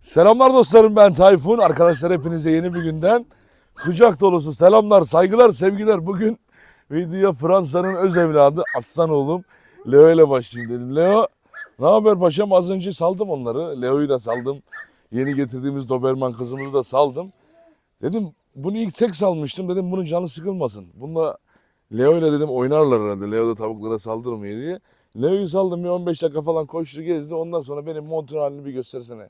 Selamlar dostlarım ben Tayfun. Arkadaşlar hepinize yeni bir günden kucak dolusu selamlar, saygılar, sevgiler. Bugün videoya Fransa'nın öz evladı aslan oğlum Leo ile başlayayım dedim. Leo ne haber paşam? Az önce saldım onları. Leo'yu da saldım. Yeni getirdiğimiz Doberman kızımızı da saldım. Dedim bunu ilk tek salmıştım. Dedim bunun canı sıkılmasın. Bununla Leo ile dedim oynarlar herhalde. Leo da tavuklara saldırmıyor diye. Leo'yu saldım bir 15 dakika falan koştu gezdi. Ondan sonra benim montun halini bir göstersene.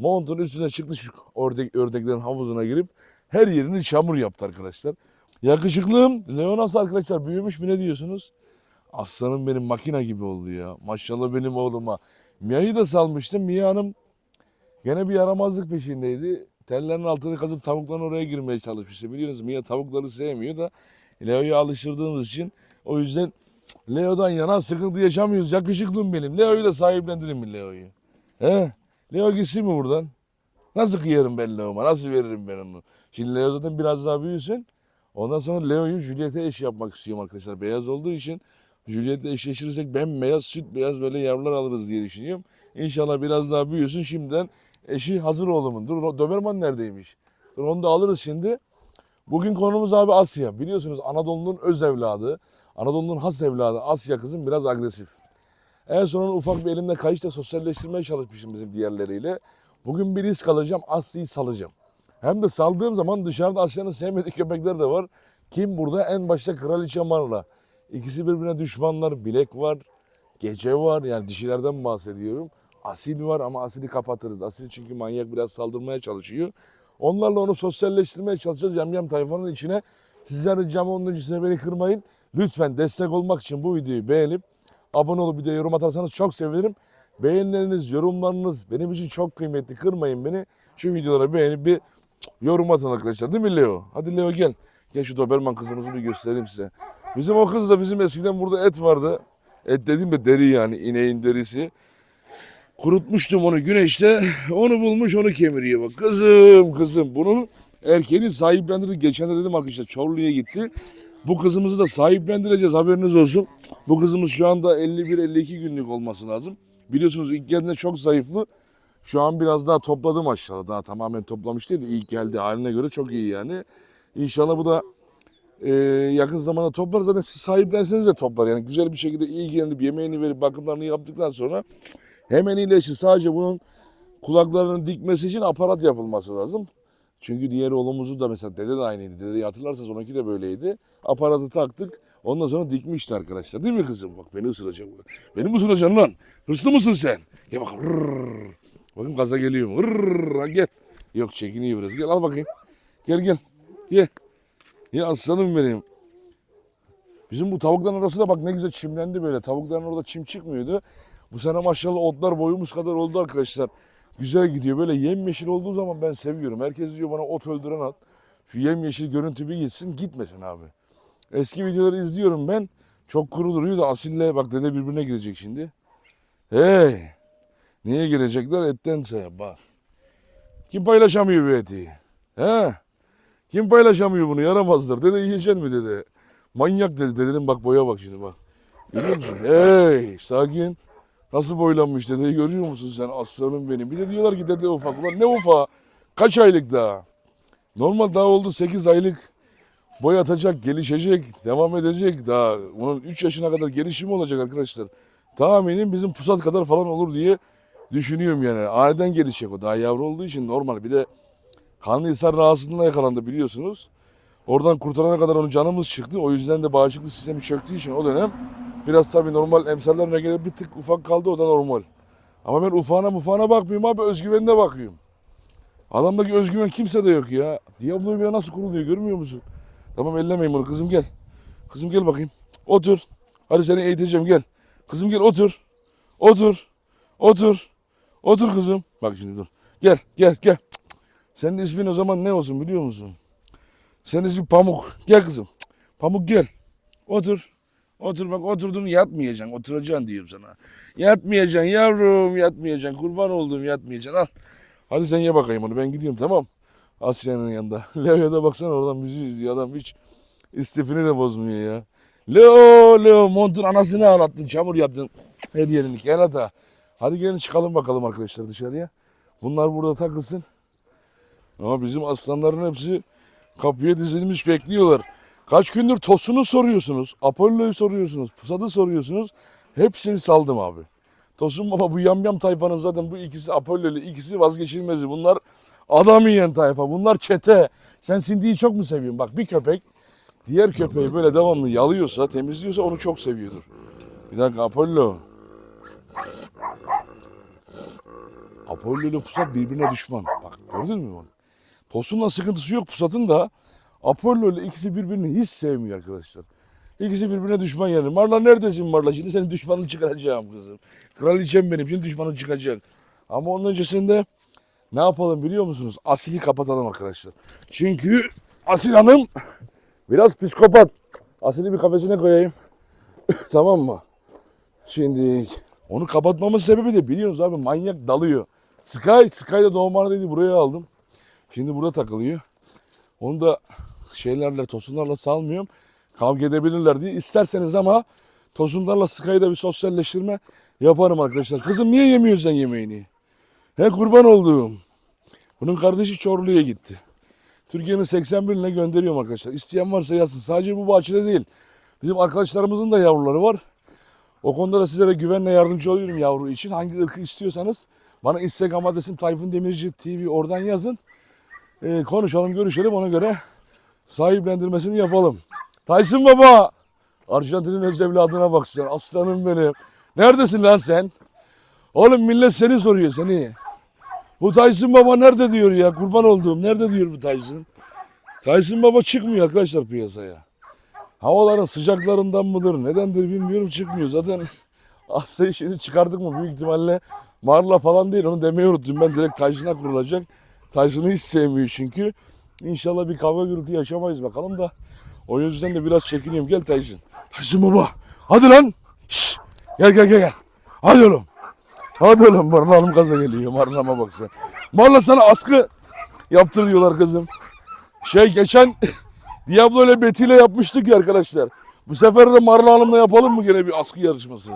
Montun üstüne çıktı şu ördek, ördeklerin havuzuna girip her yerini çamur yaptı arkadaşlar. Yakışıklım. Leo nasıl arkadaşlar büyümüş mü ne diyorsunuz? Aslanım benim makina gibi oldu ya. Maşallah benim oğluma. Mia'yı da salmıştım. Mia Hanım gene bir yaramazlık peşindeydi. Tellerin altını kazıp tavukların oraya girmeye çalışmıştı. Biliyorsunuz Mia tavukları sevmiyor da Leo'ya alıştırdığımız için o yüzden Leo'dan yana sıkıntı yaşamıyoruz. Yakışıklım benim. Leo'yu da sahiplendirin mi Leo'yu? He? Leo gitsin mi buradan? Nasıl kıyarım ben Leo'ma? Nasıl veririm ben onu? Şimdi Leo zaten biraz daha büyüsün. Ondan sonra Leo'yu Juliet'e eş yapmak istiyorum arkadaşlar. Beyaz olduğu için Juliet'le eşleştirirsek bembeyaz, süt beyaz böyle yavrular alırız diye düşünüyorum. İnşallah biraz daha büyüsün. Şimdiden eşi hazır oğlumun. Dur Doberman neredeymiş? Dur onu da alırız şimdi. Bugün konumuz abi Asya. Biliyorsunuz Anadolu'nun öz evladı. Anadolu'nun has evladı Asya kızım biraz agresif. En sonunda ufak bir elimle kayışla sosyalleştirmeye çalışmışım bizim diğerleriyle. Bugün bir risk alacağım, Asya'yı salacağım. Hem de saldığım zaman dışarıda Asya'nın sevmediği köpekler de var. Kim burada? En başta Kraliçe Marla. İkisi birbirine düşmanlar. Bilek var, gece var. Yani dişilerden bahsediyorum. Asil var ama Asil'i kapatırız. Asil çünkü manyak biraz saldırmaya çalışıyor. Onlarla onu sosyalleştirmeye çalışacağız. Yamyam tayfanın içine. Sizler ricam onun öncesine beni kırmayın. Lütfen destek olmak için bu videoyu beğenip abone olup bir de yorum atarsanız çok sevinirim. Beğenileriniz, yorumlarınız benim için çok kıymetli. Kırmayın beni. Şu videolara beğenip bir yorum atın arkadaşlar. Değil mi Leo? Hadi Leo gel. Gel şu Doberman kızımızı bir göstereyim size. Bizim o kız da bizim eskiden burada et vardı. Et dediğim de deri yani ineğin derisi. Kurutmuştum onu güneşte. Onu bulmuş onu kemiriyor bak. Kızım kızım bunun erkeğini sahiplendirdik. Geçen de dedim arkadaşlar Çorlu'ya gitti. Bu kızımızı da sahiplendireceğiz haberiniz olsun. Bu kızımız şu anda 51-52 günlük olması lazım. Biliyorsunuz ilk geldiğinde çok zayıflı. Şu an biraz daha topladı maşallah. Daha tamamen toplamış değil de ilk geldiği haline göre çok iyi yani. İnşallah bu da e, yakın zamanda toplar. Zaten siz sahiplenseniz de toplar. Yani güzel bir şekilde ilgilenip yemeğini verip bakımlarını yaptıktan sonra hemen iyileşir. Sadece bunun kulaklarının dikmesi için aparat yapılması lazım. Çünkü diğer oğlumuzu da mesela dede de aynıydı. Dedeyi hatırlarsanız onunki de böyleydi. Aparatı taktık. Ondan sonra dikmişti arkadaşlar. Değil mi kızım? Bak beni ısıracak. Beni mi ısıracaksın lan? Hırslı mısın sen? Gel bak. Bakın gaza geliyor. Rrrr. Ha, Gel. Yok çekiniyor biraz. Gel al bakayım. Gel gel. Ye. Ye aslanım benim. Bizim bu tavukların arası da bak ne güzel çimlendi böyle. Tavukların orada çim çıkmıyordu. Bu sene maşallah otlar boyumuz kadar oldu arkadaşlar. Güzel gidiyor. Böyle yemyeşil olduğu zaman ben seviyorum. Herkes diyor bana ot öldüren at. Şu yemyeşil görüntü bir gitsin. Gitmesin abi. Eski videoları izliyorum ben. Çok kuru duruyor da Asil'le bak dede birbirine girecek şimdi. Hey! Niye girecekler? Etten saya bak. Kim paylaşamıyor bu eti? He? Kim paylaşamıyor bunu? Yaramazlar. Dede yiyecek mi dede? Manyak dedi. Dedenin bak boya bak şimdi bak. Görüyor musun? Hey! Sakin. Nasıl boylanmış dedeyi görüyor musun sen aslanım benim. Bir de diyorlar ki dede ufak. Ulan ne ufa? Kaç aylık daha? Normal daha oldu 8 aylık. Boy atacak, gelişecek, devam edecek daha. Onun 3 yaşına kadar gelişimi olacak arkadaşlar. Tahminim bizim pusat kadar falan olur diye düşünüyorum yani. Aniden gelişecek o. Daha yavru olduğu için normal. Bir de Kanlıhisar rahatsızlığına yakalandı biliyorsunuz. Oradan kurtarana kadar onun canımız çıktı. O yüzden de bağışıklık sistemi çöktüğü için o dönem biraz tabii normal emsallerine göre bir tık ufak kaldı. O da normal. Ama ben ufağına mufağına bakmıyorum abi. Özgüvenine bakıyorum. Adamdaki özgüven kimse de yok ya. Diablo bile nasıl kuruluyor görmüyor musun? Tamam ellemeyin bunu. Kızım gel. Kızım gel bakayım. Otur. Hadi seni eğiteceğim gel. Kızım gel otur. Otur. Otur. Otur kızım. Bak şimdi dur. Gel gel gel. Senin ismin o zaman ne olsun biliyor musun? Senin ismin Pamuk. Gel kızım. Pamuk gel. Otur. Otur bak oturdun yatmayacaksın. Oturacaksın diyorum sana. Yatmayacaksın yavrum yatmayacaksın. Kurban olduğum yatmayacaksın. Al. Hadi sen ye bakayım onu. Ben gidiyorum tamam. Asya'nın yanında. Leo'ya da baksana oradan müziği izliyor. Adam hiç istifini de bozmuyor ya. Leo, Leo montun anasını ağlattın. Çamur yaptın. Hediyelik. Gel hadi. Hadi gelin çıkalım bakalım arkadaşlar dışarıya. Bunlar burada takılsın. Ama bizim aslanların hepsi kapıya dizilmiş bekliyorlar. Kaç gündür Tosun'u soruyorsunuz. Apollo'yu soruyorsunuz. Pusat'ı soruyorsunuz. Hepsini saldım abi. Tosun baba bu yamyam tayfanın zaten bu ikisi Apollo'lu ikisi vazgeçilmezi. Bunlar adam yiyen tayfa. Bunlar çete. Sen Cindy'yi çok mu seviyorsun? Bak bir köpek diğer köpeği böyle devamlı yalıyorsa, temizliyorsa onu çok seviyordur. Bir dakika Apollo. Apollo ile Pusat birbirine düşman. Bak gördün mü onu? Tosun'la sıkıntısı yok Pusat'ın da. Apollo ile ikisi birbirini hiç sevmiyor arkadaşlar. İkisi birbirine düşman yani. Marla neredesin Marla? Şimdi senin düşmanını çıkaracağım kızım. Kraliçem benim. Şimdi düşmanın çıkacak. Ama onun öncesinde ne yapalım biliyor musunuz? Asil'i kapatalım arkadaşlar. Çünkü Asil Hanım biraz psikopat. Asil'i bir kafesine koyayım. tamam mı? Şimdi onu kapatmamın sebebi de biliyorsunuz abi manyak dalıyor. Sky, Sky da doğum dedi buraya aldım. Şimdi burada takılıyor. Onu da şeylerle, tosunlarla salmıyorum. Kavga edebilirler diye. İsterseniz ama tosunlarla Sky'da bir sosyalleştirme yaparım arkadaşlar. Kızım niye yemiyorsun sen yemeğini? He kurban olduğum. Bunun kardeşi Çorlu'ya gitti. Türkiye'nin 81 iline gönderiyorum arkadaşlar. İsteyen varsa yazsın. Sadece bu bahçede değil. Bizim arkadaşlarımızın da yavruları var. O konuda da sizlere güvenle yardımcı oluyorum yavru için. Hangi ırkı istiyorsanız bana Instagram adresim Tayfun Demirci TV oradan yazın. Ee, konuşalım, görüşelim ona göre sahiplendirmesini yapalım. Tyson baba! Arjantin'in öz evladına bak sen. Aslanım benim. Neredesin lan sen? Oğlum millet seni soruyor seni. Bu Tyson baba nerede diyor ya? Kurban olduğum nerede diyor bu Tyson? Tyson baba çıkmıyor arkadaşlar piyasaya. Havaların sıcaklarından mıdır nedendir bilmiyorum çıkmıyor. Zaten Asya işini çıkardık mı büyük ihtimalle Marla falan değil onu demeyi unuttum. Ben direkt Tyson'a kurulacak. Tyson'ı hiç sevmiyor çünkü. İnşallah bir kavga gürültü yaşamayız bakalım da. O yüzden de biraz çekiniyorum. Gel Tyson. Tyson baba. Hadi lan. Şş. Gel gel gel gel. Hadi oğlum. Hadi oğlum Marla Hanım gaza geliyor. Marla'ma bak sen. Marla sana askı yaptır diyorlar kızım. Şey geçen Diablo ile Betty ile yapmıştık ya arkadaşlar. Bu sefer de Marla Hanım'la yapalım mı gene bir askı yarışması?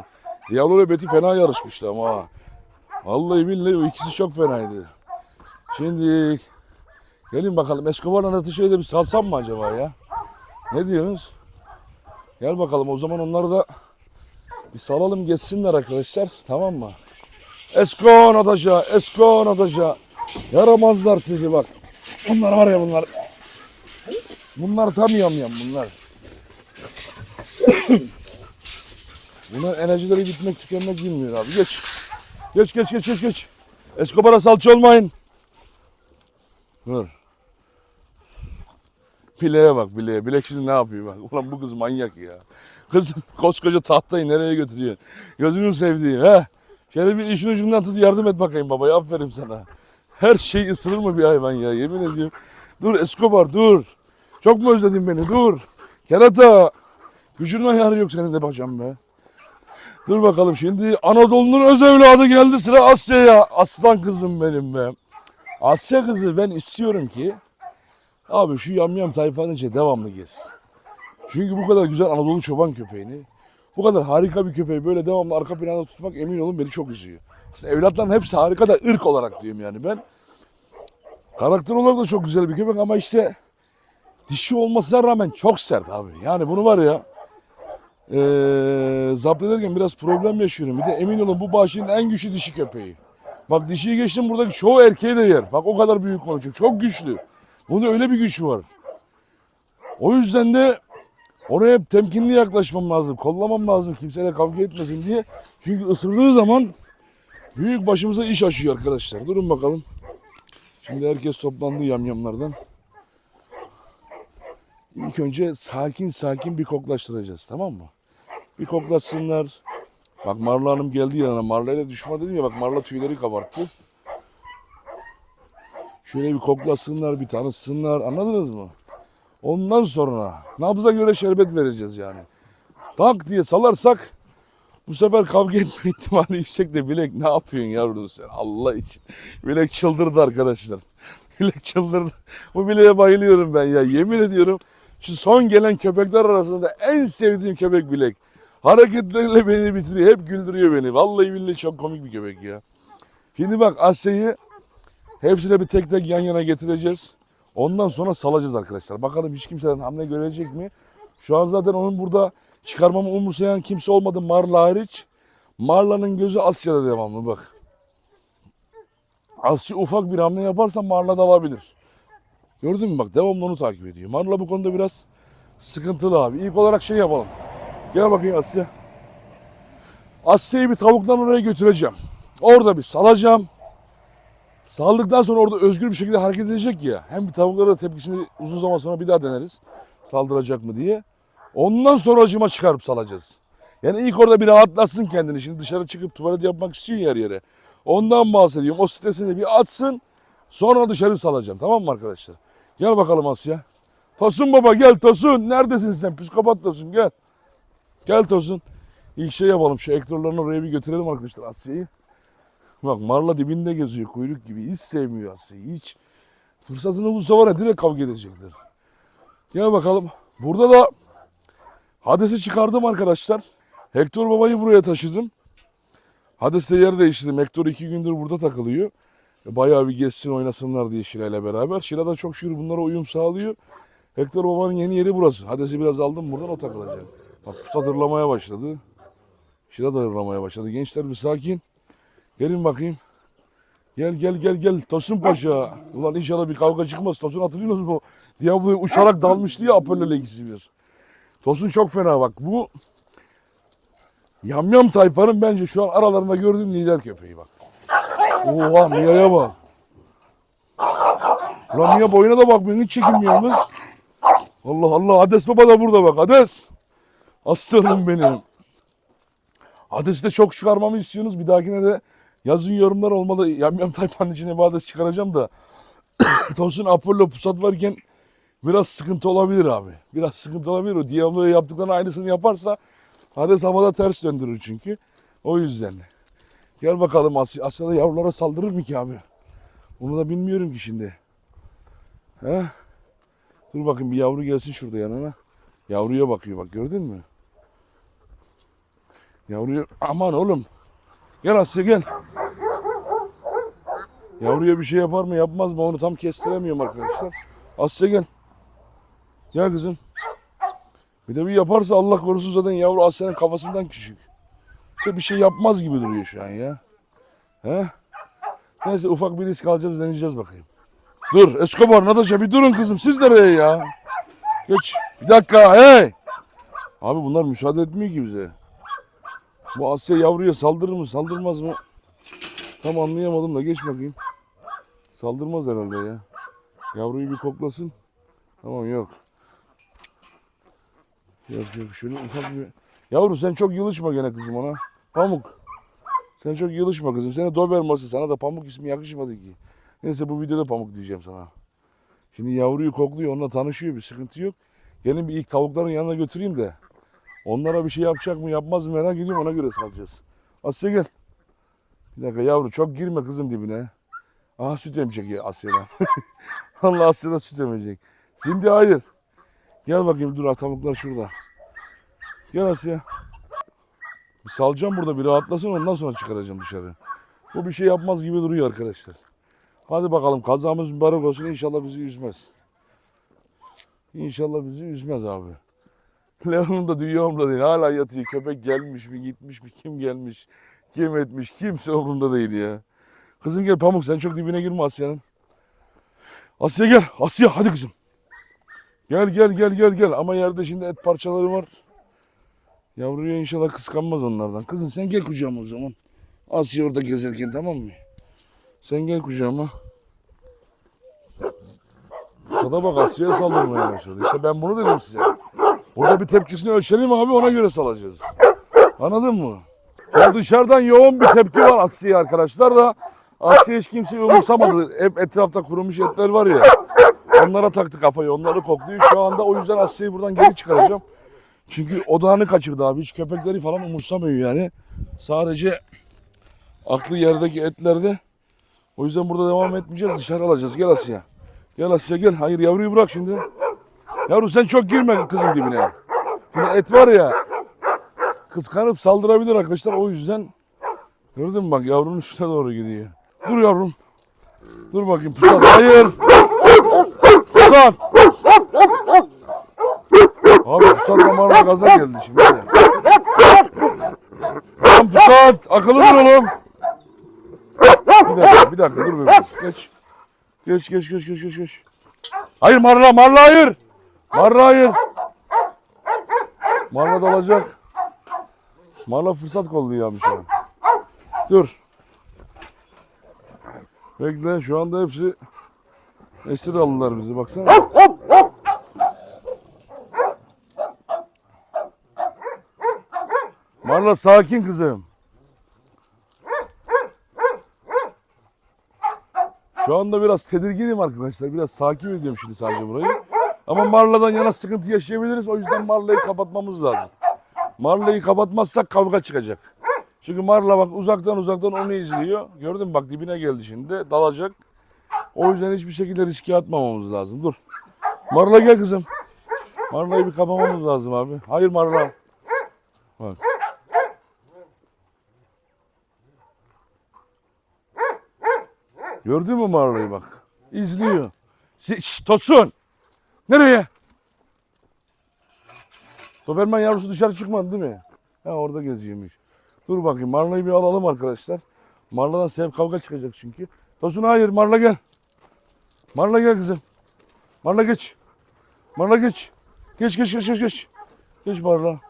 Diablo ile Betty fena yarışmıştı ama. Vallahi billahi o ikisi çok fenaydı. Şimdi gelin bakalım Escobar'la Natışa'yı da bir salsam mı acaba ya? Ne diyorsunuz? Gel bakalım o zaman onları da bir salalım geçsinler arkadaşlar. Tamam mı? Esko Natasha, Esko Natasha. Yaramazlar sizi bak. Bunlar var ya bunlar. Bunlar tam yamyam bunlar. Bunlar enerjileri bitmek tükenmek bilmiyor abi. Geç. Geç geç geç geç geç. Escobar'a salça olmayın. Dur. Bileğe bak bileğe. Bilek şimdi ne yapıyor bak. Ulan bu kız manyak ya. Kız koskoca tahtayı nereye götürüyor? Gözünü sevdiğin ha. Şöyle bir işin ucundan tut yardım et bakayım babaya. Aferin sana. Her şey ısırır mı bir hayvan ya yemin ediyorum. Dur Escobar dur. Çok mu özledin beni dur. Kerata. Gücünün ayarı yok senin de bacım be. Dur bakalım şimdi Anadolu'nun öz evladı geldi sıra Asya'ya. Aslan kızım benim be. Asya kızı ben istiyorum ki abi şu yamyam tayfanın içine devamlı gezsin. Çünkü bu kadar güzel Anadolu çoban köpeğini, bu kadar harika bir köpeği böyle devamlı arka planda tutmak emin olun beni çok üzüyor. Aslında evlatların hepsi harika da ırk olarak diyorum yani ben. Karakter olarak da çok güzel bir köpek ama işte dişi olmasına rağmen çok sert abi. Yani bunu var ya eee zapt ederken biraz problem yaşıyorum. Bir de emin olun bu bahçenin en güçlü dişi köpeği. Bak dişiyi geçtim buradaki çoğu erkeği de yer. Bak o kadar büyük konuşuyor. Çok güçlü. Bunda öyle bir güç var. O yüzden de oraya hep temkinli yaklaşmam lazım. Kollamam lazım kimseyle kavga etmesin diye. Çünkü ısırdığı zaman büyük başımıza iş açıyor arkadaşlar. Durun bakalım. Şimdi herkes toplandı yamyamlardan. İlk önce sakin sakin bir koklaştıracağız tamam mı? Bir koklasınlar. Bak Marla Hanım geldi yanına. Marla ile düşman dedim ya bak Marla tüyleri kabarttı. Şöyle bir koklasınlar, bir tanışsınlar. Anladınız mı? Ondan sonra nabza göre şerbet vereceğiz yani. Tak diye salarsak bu sefer kavga etme ihtimali yüksek de Bilek ne yapıyorsun yavrum sen Allah için. Bilek çıldırdı arkadaşlar. Bilek çıldırdı. Bu bileğe bayılıyorum ben ya yemin ediyorum. Şu son gelen köpekler arasında en sevdiğim köpek Bilek. Hareketleriyle beni bitiriyor. Hep güldürüyor beni. Vallahi billahi çok komik bir köpek ya. Şimdi bak Asya'yı Hepsini bir tek tek yan yana getireceğiz. Ondan sonra salacağız arkadaşlar. Bakalım hiç kimseden hamle görecek mi? Şu an zaten onun burada çıkarmamı umursayan kimse olmadı Marla hariç. Marla'nın gözü Asya'da devamlı bak. Asya ufak bir hamle yaparsa Marla da alabilir. Gördün mü bak devamlı onu takip ediyor. Marla bu konuda biraz sıkıntılı abi. İlk olarak şey yapalım. Gel bakayım Asya. Asya'yı bir tavuktan oraya götüreceğim. Orada bir salacağım. Saldıktan sonra orada özgür bir şekilde hareket edecek ya. Hem tavuklara da tepkisini uzun zaman sonra bir daha deneriz. Saldıracak mı diye. Ondan sonra acıma çıkarıp salacağız. Yani ilk orada bir rahatlasın kendini. Şimdi dışarı çıkıp tuvalet yapmak istiyor yer yere. Ondan bahsediyorum. O stresini bir atsın. Sonra dışarı salacağım. Tamam mı arkadaşlar? Gel bakalım Asya. Tosun baba gel Tosun. Neredesin sen? Psikopat Tosun gel. Gel Tosun. İlk şey yapalım. Şu ektorlarını oraya bir götürelim arkadaşlar Asya'yı. Bak marla dibinde geziyor kuyruk gibi. Hiç sevmiyor Asya'yı. Hiç. Fırsatını bulsa var ya direkt kavga edecekler. Gel bakalım. Burada da Hades'i çıkardım arkadaşlar. Hector babayı buraya taşıdım. Hades'le yer değiştirdim. Hector iki gündür burada takılıyor. Bayağı bir gezsin oynasınlar diye Şila ile beraber. Şila da çok şükür bunlara uyum sağlıyor. Hector babanın yeni yeri burası. Hades'i biraz aldım buradan o takılacak. Bak pusat hırlamaya başladı. Şila da hırlamaya başladı. Gençler bir sakin. Gelin bakayım. Gel gel gel gel Tosun Paşa. Ulan inşallah bir kavga çıkmaz. Tosun hatırlıyorsunuz mu? Diablo'ya uçarak dalmıştı ya Apollo ikisi bir. Tosun çok fena bak. Bu Yamyam tayfanın bence şu an aralarında gördüğüm lider köpeği bak. Oha Mia'ya bak. Ulan Mia boyuna da bakmıyor. Hiç çekinmiyor kız. Allah Allah. Hades baba da burada bak. Hades. Aslanım benim. Hades'i de çok çıkarmamı istiyorsunuz. Bir dahakine de yazın yorumlar olmalı. Yamyam tayfanın içine Hades çıkaracağım da. Tosun Apollo pusat varken biraz sıkıntı olabilir abi. Biraz sıkıntı olabilir. O Diablo'ya yaptıklarının aynısını yaparsa Hades havada ters döndürür çünkü. O yüzden. Gel bakalım Asya. Asya'da yavrulara saldırır mı ki abi? Onu da bilmiyorum ki şimdi. He? Dur bakayım bir yavru gelsin şurada yanına. Yavruya bakıyor bak gördün mü? Yavruya aman oğlum. Gel Asya gel. Yavruya bir şey yapar mı yapmaz mı onu tam kestiremiyorum arkadaşlar. Asya gel. Gel kızım. Bir de bir yaparsa Allah korusun zaten yavru Asya'nın kafasından küçük. Bir şey yapmaz gibi duruyor şu an ya. He? Neyse ufak bir risk alacağız deneyeceğiz bakayım. Dur Escobar Natasha bir durun kızım siz nereye ya? Geç. Bir dakika hey. Abi bunlar müsaade etmiyor ki bize. Bu Asya yavruya saldırır mı saldırmaz mı? Tam anlayamadım da geç bakayım. Saldırmaz herhalde ya. Yavruyu bir koklasın. Tamam yok. Yok yok şöyle ufak bir... Yavru sen çok yılışma gene kızım ona. Pamuk. Sen çok yılışma kızım. Seni Doberman'sın. Sana da Pamuk ismi yakışmadı ki. Neyse bu videoda Pamuk diyeceğim sana. Şimdi yavruyu kokluyor. Onunla tanışıyor. Bir sıkıntı yok. Gelin bir ilk tavukların yanına götüreyim de. Onlara bir şey yapacak mı yapmaz mı merak ediyorum. Ona göre salacağız. Asya gel. Bir dakika yavru çok girme kızım dibine. Aha süt emecek ya Asya'dan. Allah Asya'dan süt emecek. Şimdi hayır. Gel bakayım dur tavuklar şurada. Gel Asya. Bir salacağım burada bir rahatlasın ondan sonra çıkaracağım dışarı. Bu bir şey yapmaz gibi duruyor arkadaşlar. Hadi bakalım kazamız mübarek olsun inşallah bizi üzmez. İnşallah bizi üzmez abi. Leon'un da dünya umurunda değil. Hala yatıyor. Köpek gelmiş mi gitmiş mi kim gelmiş kim etmiş kimse umurunda değil ya. Kızım gel Pamuk sen çok dibine girme Asya'nın. Asya gel. Asya hadi kızım. Gel gel gel gel gel ama yerde şimdi et parçaları var. Yavruya inşallah kıskanmaz onlardan. Kızım sen gel kucağıma o zaman. Asya orada gezerken tamam mı? Sen gel kucağıma. Sada bak Asya'ya saldırmaya başladı. İşte ben bunu dedim size. Burada bir tepkisini ölçelim abi ona göre salacağız. Anladın mı? Ya dışarıdan yoğun bir tepki var Asya'ya arkadaşlar da Asya hiç kimseyi umursamadı. Hep etrafta kurumuş etler var ya. Onlara taktı kafayı. Onları kokluyor. Şu anda o yüzden Asya'yı buradan geri çıkaracağım. Çünkü odağını kaçırdı abi. Hiç köpekleri falan umursamıyor yani. Sadece aklı yerdeki etlerde. O yüzden burada devam etmeyeceğiz. Dışarı alacağız. Gel Asya. Gel Asya gel. Hayır yavruyu bırak şimdi. Yavru sen çok girme kızın dibine. Şimdi et var ya. Kıskanıp saldırabilir arkadaşlar. O yüzden gördün mü bak yavrunun üstüne doğru gidiyor. Dur yavrum. Dur bakayım pusat. Hayır. Pusat. Abi pusat damarına gaza geldi şimdi. Lan pusat. Akıllı dur oğlum. Bir dakika bir dakika dur bebeğim. Geç. Geç geç geç geç geç geç. Hayır marla marla hayır. Marla hayır. Marla dalacak. Marla fırsat kolluyor abi şu an. Dur. Bekle şu anda hepsi esir aldılar bizi baksana. Marla sakin kızım. Şu anda biraz tedirginim arkadaşlar. Biraz sakin ediyorum şimdi sadece burayı. Ama Marla'dan yana sıkıntı yaşayabiliriz. O yüzden Marla'yı kapatmamız lazım. Marla'yı kapatmazsak kavga çıkacak. Çünkü Marla bak uzaktan uzaktan onu izliyor. Gördün mü bak dibine geldi şimdi. Dalacak. O yüzden hiçbir şekilde riske atmamamız lazım. Dur. Marla gel kızım. Marla'yı bir kapamamız lazım abi. Hayır Marla. Bak. Gördün mü Marla'yı bak. İzliyor. Şşş, Tosun. Nereye? Doberman yavrusu dışarı çıkmadı değil mi? Ha orada geziyormuş. Dur bakayım Marla'yı bir alalım arkadaşlar. Marla'dan sevk kavga çıkacak çünkü. Tosun hayır Marla gel. Marla gel kızım. Marla geç. Marla geç. Geç geç geç geç geç. Geç Marla.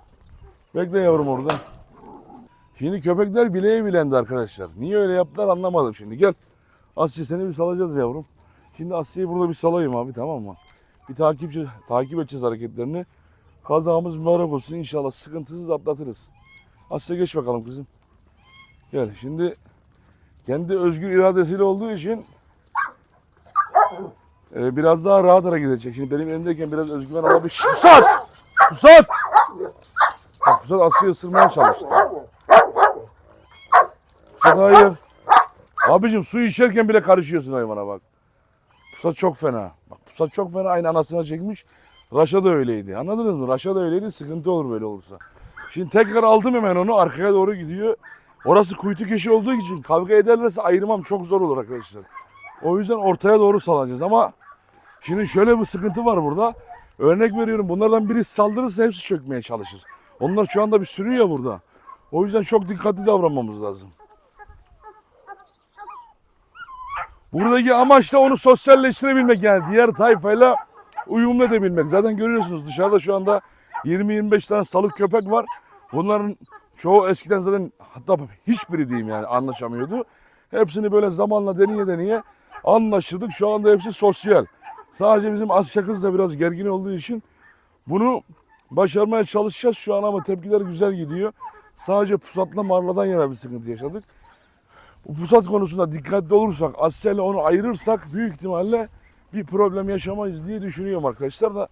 Bekle yavrum orada. Şimdi köpekler bileğe bilendi arkadaşlar. Niye öyle yaptılar anlamadım şimdi. Gel. Asya seni bir salacağız yavrum. Şimdi Asya'yı burada bir salayım abi tamam mı? Bir takipçi takip edeceğiz hareketlerini. Kazamız mübarek olsun inşallah sıkıntısız atlatırız. Asya geç bakalım kızım. Gel şimdi kendi özgür iradesiyle olduğu için e, biraz daha rahat hareket edecek. Şimdi benim elimdeyken biraz özgüven alabilir. Pusat! Pusat! Bak Pusat Asya'yı ısırmaya çalıştı. Pusat hayır. Abicim su içerken bile karışıyorsun hayvana bak. Pusat çok fena. Bak pusat çok fena aynı anasına çekmiş. Raşa da öyleydi. Anladınız mı? Raşa da öyleydi. Sıkıntı olur böyle olursa. Şimdi tekrar aldım hemen onu. Arkaya doğru gidiyor. Orası kuytu köşe olduğu için kavga ederlerse ayırmam çok zor olur arkadaşlar. O yüzden ortaya doğru salacağız ama şimdi şöyle bir sıkıntı var burada. Örnek veriyorum bunlardan biri saldırırsa hepsi çökmeye çalışır. Onlar şu anda bir sürü ya burada. O yüzden çok dikkatli davranmamız lazım. Buradaki amaç da onu sosyalleştirebilmek yani diğer tayfayla uyumlu edebilmek. Zaten görüyorsunuz dışarıda şu anda 20-25 tane salık köpek var. Bunların çoğu eskiden zaten hatta hiçbiri diyeyim yani anlaşamıyordu. Hepsini böyle zamanla deneye deneye anlaşırdık. Şu anda hepsi sosyal. Sadece bizim Asya kız da biraz gergin olduğu için bunu başarmaya çalışacağız şu an ama tepkiler güzel gidiyor. Sadece pusatla marladan yana bir sıkıntı yaşadık. Bu pusat konusunda dikkatli olursak, Asya ile onu ayırırsak büyük ihtimalle bir problem yaşamayız diye düşünüyorum arkadaşlar da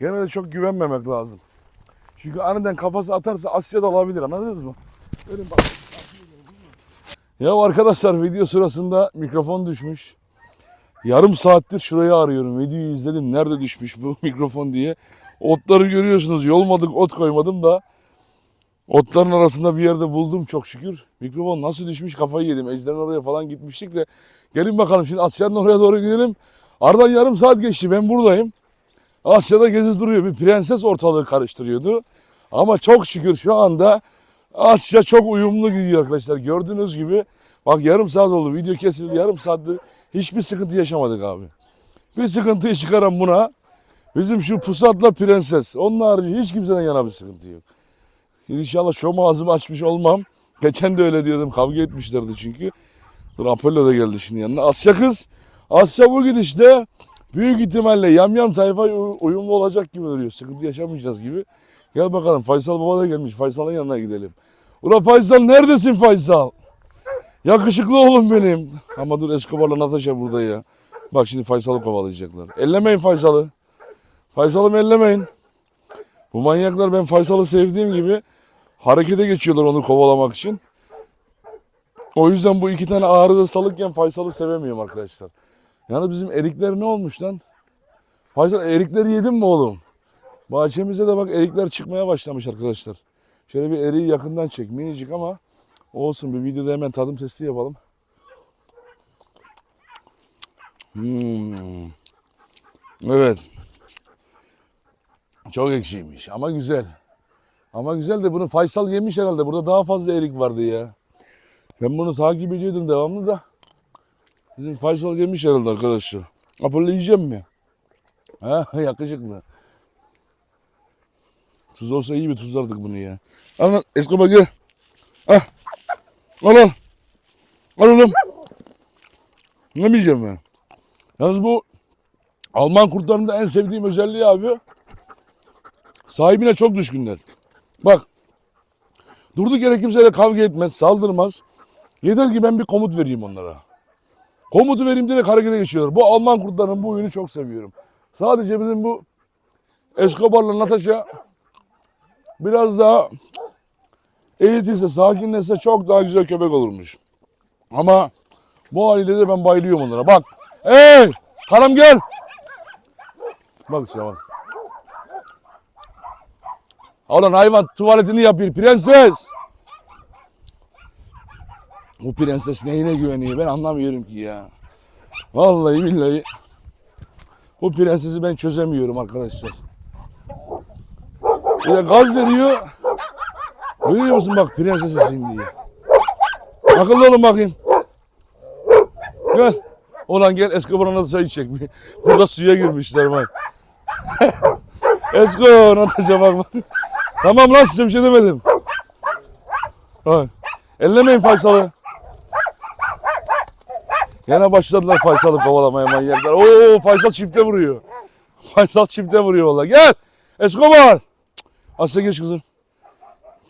gene de çok güvenmemek lazım. Çünkü aniden kafası atarsa Asya da alabilir anladınız mı? Verin bak. Ya arkadaşlar video sırasında mikrofon düşmüş. Yarım saattir şurayı arıyorum. Videoyu izledim. Nerede düşmüş bu mikrofon diye. Otları görüyorsunuz. Yolmadık ot koymadım da. Otların arasında bir yerde buldum çok şükür. Mikrofon nasıl düşmüş kafayı yedim. Ejder'in oraya falan gitmiştik de. Gelin bakalım şimdi Asya'nın oraya doğru gidelim. Aradan yarım saat geçti ben buradayım. Asya'da gezip duruyor. Bir prenses ortalığı karıştırıyordu. Ama çok şükür şu anda Asya çok uyumlu gidiyor arkadaşlar. Gördüğünüz gibi bak yarım saat oldu. Video kesildi yarım saattir. Hiçbir sıkıntı yaşamadık abi. Bir sıkıntıyı çıkaran buna bizim şu pusatla prenses. Onun harici hiç kimseden yana bir sıkıntı yok. İnşallah şom ağzımı açmış olmam. Geçen de öyle diyordum. Kavga etmişlerdi çünkü. Dur Apollo da geldi şimdi yanına. Asya kız. Asya bu gidişte büyük ihtimalle yamyam tayfa uy- uyumlu olacak gibi duruyor. Sıkıntı yaşamayacağız gibi. Gel bakalım Faysal baba da gelmiş. Faysal'ın yanına gidelim. Ula Faysal neredesin Faysal? Yakışıklı oğlum benim. Ama dur Escobar'la Natasha burada ya. Bak şimdi Faysal'ı kovalayacaklar. Ellemeyin Faysal'ı. Faysal'ım ellemeyin. Bu manyaklar ben Faysal'ı sevdiğim gibi harekete geçiyorlar onu kovalamak için. O yüzden bu iki tane arıza salıkken Faysal'ı sevemiyorum arkadaşlar. Yani bizim erikler ne olmuş lan? Faysal erikleri yedin mi oğlum? Bahçemizde de bak erikler çıkmaya başlamış arkadaşlar. Şöyle bir eriği yakından çek. Minicik ama olsun bir videoda hemen tadım testi yapalım. Hmm. Evet. Çok ekşiymiş ama güzel. Ama güzel de bunu Faysal yemiş herhalde. Burada daha fazla erik vardı ya. Ben bunu takip ediyordum devamlı da. Bizim Faysal yemiş herhalde arkadaşlar. Apollo yiyeceğim mi? Ha yakışıklı. Tuz olsa iyi bir tuzlardık bunu ya. Al lan Escobar gel. Ah. Al al. Al oğlum. Ne yiyeceğim ben? Yalnız bu Alman kurtlarında en sevdiğim özelliği abi sahibine çok düşkünler. Bak durduk yere kimseyle kavga etmez, saldırmaz. Yeter ki ben bir komut vereyim onlara. Komutu vereyim direkt harekete geçiyorlar. Bu Alman kurtlarının bu oyunu çok seviyorum. Sadece bizim bu Escobar'la Natasha biraz daha eğitilse, sakinleşse çok daha güzel köpek olurmuş. Ama bu haliyle de ben bayılıyorum onlara. Bak. Hey! Karam gel. Bak işte bak. Ulan hayvan tuvaletini yapıyor. Prenses. Bu prenses neyine güveniyor ben anlamıyorum ki ya. Vallahi billahi. Bu prensesi ben çözemiyorum arkadaşlar. Bir de gaz veriyor. Görüyor musun bak prensesisin diye. Akıllı olun bakayım. Gel. Ulan gel Escobar'ın adı çay içecek. Burada suya girmişler bak. Esko Natasha bak bak. Tamam lan size bir şey demedim. Bak. Ellemeyin Faysal'ı. Yine başladılar Faysal'ı kovalamaya manyaklar. Oo Faysal çifte vuruyor. Faysal çifte vuruyor valla. Gel. Escobar. Asya geç kızım.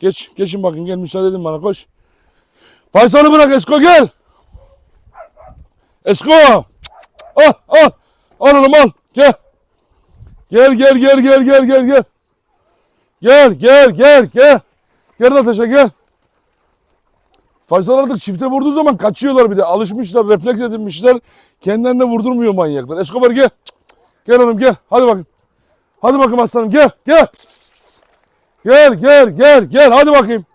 Geç. Geçin bakın gel müsaade edin bana koş. Faysal'ı bırak Esko gel. Esko. Al al. Al oğlum al. Gel. Gel gel gel gel gel gel gel. Gel gel gel gel. Gel Natasha gel. Faysal artık çifte vurduğu zaman kaçıyorlar bir de. Alışmışlar, refleks edinmişler. Kendilerine vurdurmuyor manyaklar. Escobar gel. Gel oğlum gel. Hadi bakın. Hadi bakayım aslanım gel. Gel. Gel gel gel gel. Hadi bakayım.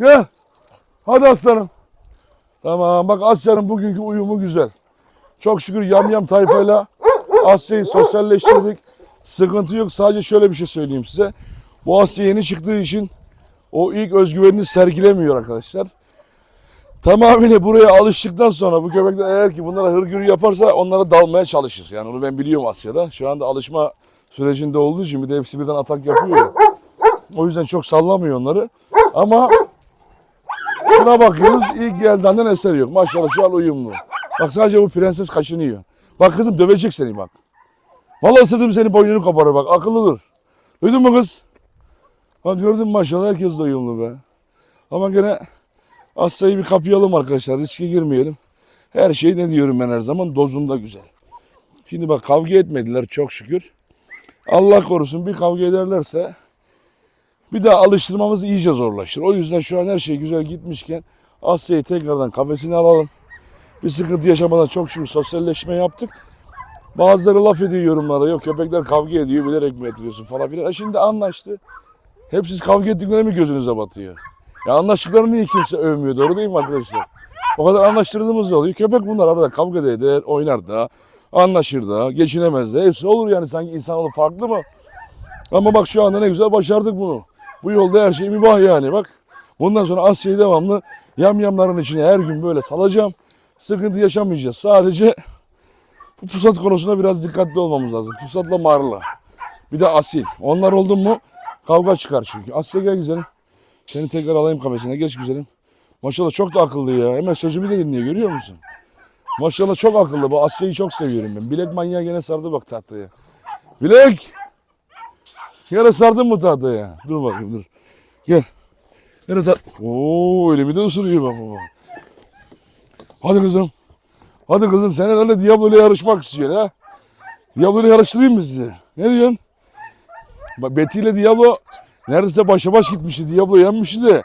Gel. Hadi aslanım. Tamam bak Asya'nın bugünkü uyumu güzel. Çok şükür yamyam tayfayla Asya'yı sosyalleştirdik. Sıkıntı yok. Sadece şöyle bir şey söyleyeyim size. Bu Asya yeni çıktığı için o ilk özgüvenini sergilemiyor arkadaşlar. Tamamıyla buraya alıştıktan sonra bu köpekler eğer ki bunlara hırgür yaparsa onlara dalmaya çalışır. Yani onu ben biliyorum Asya'da. Şu anda alışma sürecinde olduğu için bir de hepsi birden atak yapıyor. ya. O yüzden çok sallamıyor onları. Ama Şuna bakıyoruz ilk geldiğinden eser yok. Maşallah şu an uyumlu. Bak sadece bu prenses kaşınıyor. Bak kızım dövecek seni bak. Vallahi ısırdım seni boynunu koparır bak akıllıdır. Duydun mu kız? Bak gördün mü maşallah herkes de uyumlu be. Ama gene Asya'yı bir kapayalım arkadaşlar riske girmeyelim. Her şey ne diyorum ben her zaman dozunda güzel. Şimdi bak kavga etmediler çok şükür. Allah korusun bir kavga ederlerse bir daha alıştırmamız iyice zorlaşır. O yüzden şu an her şey güzel gitmişken Asya'yı tekrardan kafesine alalım. Bir sıkıntı yaşamadan çok şükür sosyalleşme yaptık. Bazıları laf ediyor yorumlara. Yok köpekler kavga ediyor bilerek mi ettiriyorsun falan filan. E şimdi anlaştı. Hep siz kavga ettiklerine mi gözünüze batıyor? Ya anlaştıklarını niye kimse övmüyor? Doğru değil mi arkadaşlar? O kadar anlaştırdığımız oluyor. Köpek bunlar arada kavga da eder, oynar da, anlaşır da, geçinemez de. Hepsi olur yani sanki insanoğlu farklı mı? Ama bak şu anda ne güzel başardık bunu. Bu yolda her şey mübah yani bak. Bundan sonra Asya'yı devamlı yamyamların içine her gün böyle salacağım. Sıkıntı yaşamayacağız. Sadece bu pusat konusunda biraz dikkatli olmamız lazım. Pusatla marla. Bir de asil. Onlar oldu mu kavga çıkar çünkü. Asya gel güzelim. Seni tekrar alayım kafesine. Geç güzelim. Maşallah çok da akıllı ya. Hemen sözümü de dinliyor görüyor musun? Maşallah çok akıllı. Bu Asya'yı çok seviyorum ben. Bilek manyağı gene sardı bak tahtaya. Bilek! Yine sardın mı tahtaya? Dur bakayım dur. Gel. Yine tat. Oo öyle bir de ısırıyor bak baba. Hadi kızım. Hadi kızım sen herhalde Diablo'yla yarışmak istiyorsun ha? Diablo'yla yarıştırayım mı sizi? Ne diyorsun? Betty ile Diablo neredeyse başa baş gitmişti. Diablo yenmişti.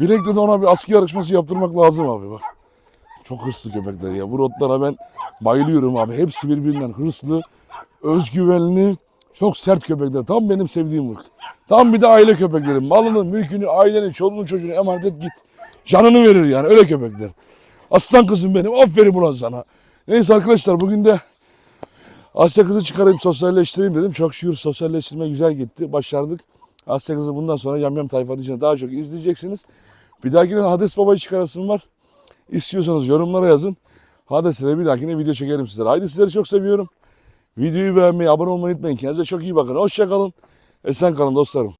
Bilek'te de ona bir askı yarışması yaptırmak lazım abi bak. Çok hırslı köpekler ya. Bu rotlara ben bayılıyorum abi. Hepsi birbirinden hırslı, özgüvenli, çok sert köpekler. Tam benim sevdiğim ırk. Tam bir de aile köpekleri. Malını, mülkünü, ailenin, çoluğunu, çocuğunu emanet et git. Canını verir yani öyle köpekler. Aslan kızım benim. Aferin ulan sana. Neyse arkadaşlar bugün de Asya kızı çıkarayım sosyalleştireyim dedim. Çok şükür sosyalleştirme güzel gitti. Başardık. Asya kızı bundan sonra Yamyam tayfanın içinde daha çok izleyeceksiniz. Bir dahakine Hades Baba'yı çıkarasım var. İstiyorsanız yorumlara yazın. Hades'e de bir dahakine video çekerim sizlere. Haydi sizleri çok seviyorum. Videoyu beğenmeyi, abone olmayı unutmayın. Kendinize çok iyi bakın. Hoşçakalın. Esen kalın dostlarım.